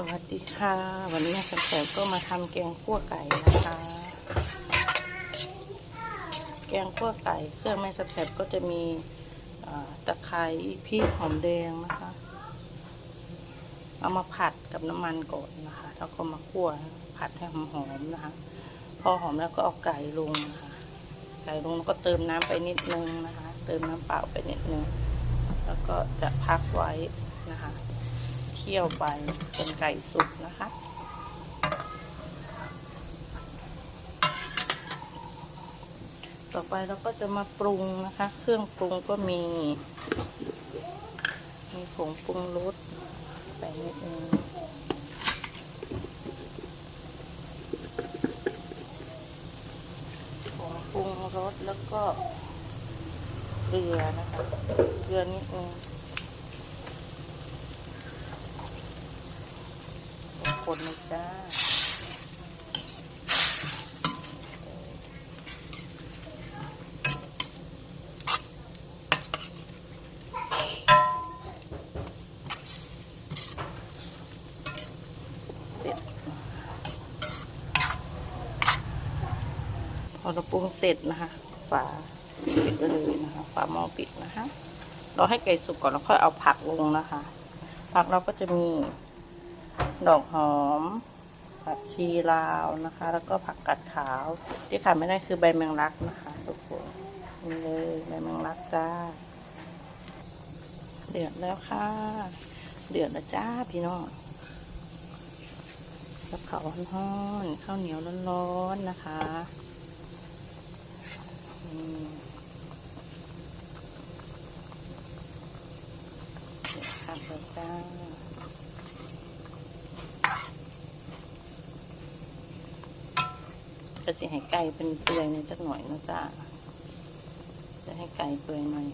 สวัสดีค่ะ วันนี้แสบก็มาทำแกงขั่วไก่นะคะ แกงขั่วไก่เครื่องแม่แสบก็จะมีตะไคร้พริกหอมแดงนะคะ เอามาผัดกับน้ำมันก่อนนะคะ แล้วก็มาคั่วผัดให้หอมๆนะคะ พอหอมแล้วก็เอาไก่ลงนะคะ ไก่ลงแล้วก็เติมน้ำไปนิดนึงนะคะ เติมน้ำเปล่าไปนิดนึง แล้วก็จะพักไว้นะคะ คี่ยวไปจนไก่สุกนะคะ ต่อไปเราก็จะมาปรุงนะคะ เครื่องปรุงก็มี มีผงปรุงรสไปนิดนึงผงปรุงรสแล้วก็เกลือนะคะ เกลือนิดนึง คนเลยจ้าพอเราปรุงเสร็จนะคะฝาปิดเลยนะคะฝาหม้อปิดนะคะ เราให้ไก่สุกก่อนแล้วค่อยเอาผักลงนะคะ ผักเราก็จะมี ดอกหอม ผักชีลาวนะคะ แล้วก็ผักกัดขาว ที่ขาดไม่ได้คือใบแมงลักนะคะทุกคนนี่เลยใบแมงลักจ้า เดือดแล้วค่ะ เดือดแล้วจ้าพี่น้องกับข้าวร้อนๆข้าวเหนียวร้อนๆนะคะอืมเดือดค่ะเล จ้าก็สิให้ไก่เป็นเปื่อยในอยจักหน่อยนะจ๊ะจะให้ไก่เปื่อยหน่อย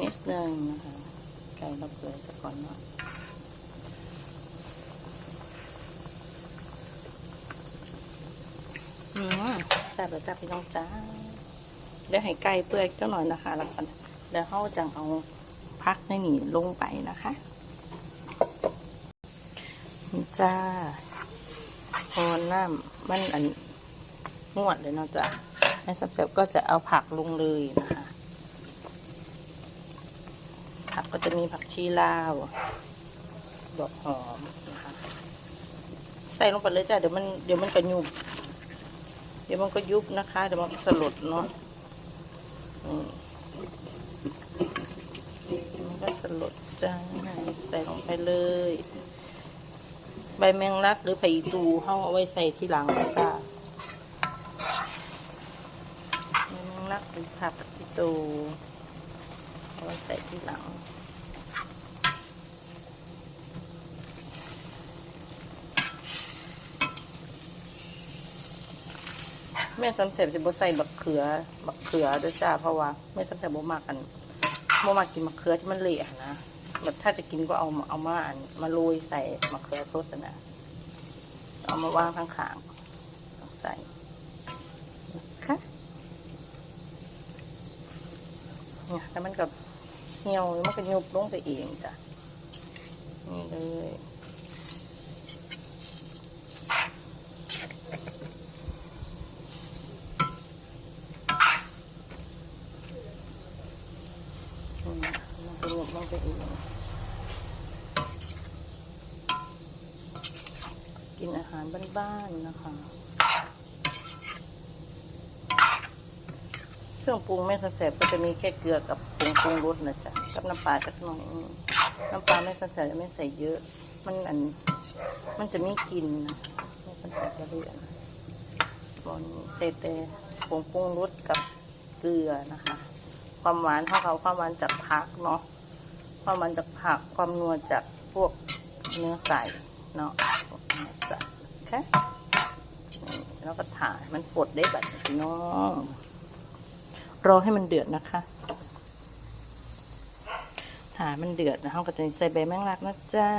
นิดนึงนะคะ ไก่เราเปื่อยสักก่อนเนาะอืมแซ่บเลยจ้าพี่น้องจ้าเดี๋ยวให้ไก่เปื่อยจักหน่อยนะคะ แล้วกันเดี๋ยวเขาจะเอาพักในนี่ลงไปนะคะจ้าพอน้ำมันอัน งวดเลยเนาะจ้ะให้สับๆก็จะเอาผักลงเลยนะคะผักก็จะมีผักชีลาวดอกหอมนะคะใส่ลงไปเลยจ้ะเดี๋ยวมันเดี๋ยวมันก็ยุบเดี๋ยวมันก็ยุบนะคะ เดี๋ยวมันสลดเนาะอืมมันก็สลดจ้าใส่ลงไปเลย ใบแมงลักหรือไผ่ตูเขาเอาไว้ใส่ที่หลังจ้า มักเป็นผักที่ตูเอาไว้ใส่ที่หลังแม่สำเสร็จจะบ่ใส่บักเขือ บักเขือด้วยจ้าเพราะว่าแม่สำเสร็จบ่มากกันบ่มากกินมะเขือที่มันเละนะแบบถ้าจะกินก็เอามาเอามาอันมาโรยใส่มะเขือสดนะเอามาวางข้างๆใส่ค่ะ เนี่ยแล้วมันกับเหี่ ยวมันก็ยุบลงไปเองจ้ะนี่เลยอืมมันก็ยุบลงไปเองกินอาหารบ้านๆนะคะ เค รื่องปรุงไม่สแสบก็จะมีแค่เกลือกับผงปรุงรสนะจ๊ะกับน้ำปลาจักหน่อยน้ำปลาไม่สแสบไม่ใส่เยอะ มันอัน มันจะไม่กินนะไม่สแสบจะเลือนบอนใส่แต่ผงปรุงรสกับเกลือนะคะ ความหวานเท่ากับความหวานจากผักเนาะความหวานจากผักความนัวจากพวกเนื้อไก่เนาะพวกเนื้อสัตว์โอเคนี่แล้วก็ถ่ายมันฝดได้แบบนี้เนาะ รอให้มันเดือดนะคะหามันเดือดนะเขาก็จะใส่ใบแมงลักนะจ๊ะ